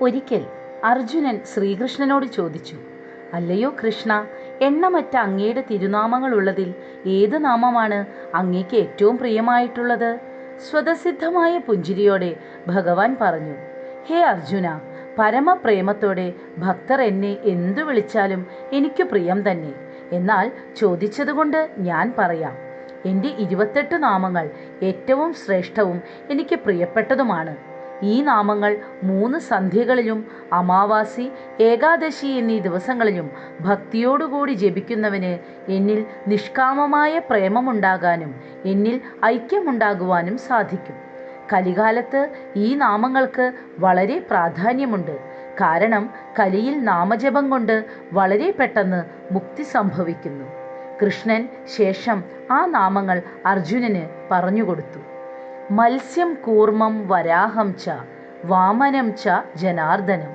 ഒരിക്കൽ അർജുനൻ ശ്രീകൃഷ്ണനോട് ചോദിച്ചു അല്ലയോ കൃഷ്ണ എണ്ണമറ്റ അങ്ങയുടെ തിരുനാമങ്ങളുള്ളതിൽ ഏത് നാമമാണ് അങ്ങയ്ക്ക് ഏറ്റവും പ്രിയമായിട്ടുള്ളത്? സ്വതസിദ്ധമായ പുഞ്ചിരിയോടെ ഭഗവാൻ പറഞ്ഞു ഹേ അർജുന പരമപ്രേമത്തോടെ ഭക്തർ എന്നെ എന്തു വിളിച്ചാലും എനിക്ക് പ്രിയം തന്നെ. എന്നാൽ ചോദിച്ചതുകൊണ്ട് ഞാൻ പറയാം എന്റെ ഇരുപത്തെട്ട് നാമങ്ങൾ ഏറ്റവും ശ്രേഷ്ഠവും എനിക്ക് പ്രിയപ്പെട്ടതുമാണ്. ഈ നാമങ്ങൾ മൂന്ന് സന്ധ്യകളിലും അമാവാസി ഏകാദശി എന്നീ ദിവസങ്ങളിലും ഭക്തിയോടുകൂടി ജപിക്കുന്നവന് എന്നിൽ നിഷ്കാമമായ പ്രേമമുണ്ടാകാനും എന്നിൽ ഐക്യമുണ്ടാകുവാനും സാധിക്കും. കലികാലത്ത് ഈ നാമങ്ങൾക്ക് വളരെ പ്രാധാന്യമുണ്ട്. കാരണം കലിയിൽ നാമജപം കൊണ്ട് വളരെ പെട്ടെന്ന് മുക്തി സംഭവിക്കുന്നു. കൃഷ്ണൻ ശേഷം ആ നാമങ്ങൾ അർജുനന് പറഞ്ഞുകൊടുത്തു മത്സ്യം കൂർമ്മം വരാഹം ച വാമനം ച ജനാർദ്ദനം.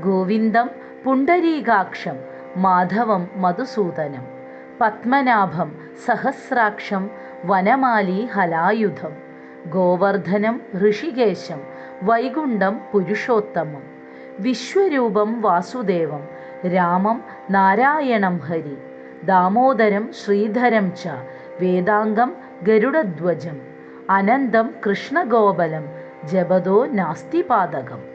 ഗോവിന്ദം പുണ്ടരീകാക്ഷം മാധവം മധുസൂദനം. പത്മനാഭം സഹസ്രാക്ഷം വനമാലി ഹലായുധം. ഗോവർദ്ധനം ഋഷികേശം വൈകുണ്ഠം പുരുഷോത്തമം. വിശ്വരൂപം വാസുദേവം രാമം നാരായണം ഹരി. ദാമോദരം ശ്രീധരം ച വേദാംഗം ഗരുഡധ്വജം. അനന്തം കൃഷ്ണഗോപലം ജപതോ നാസ്തി പാതകം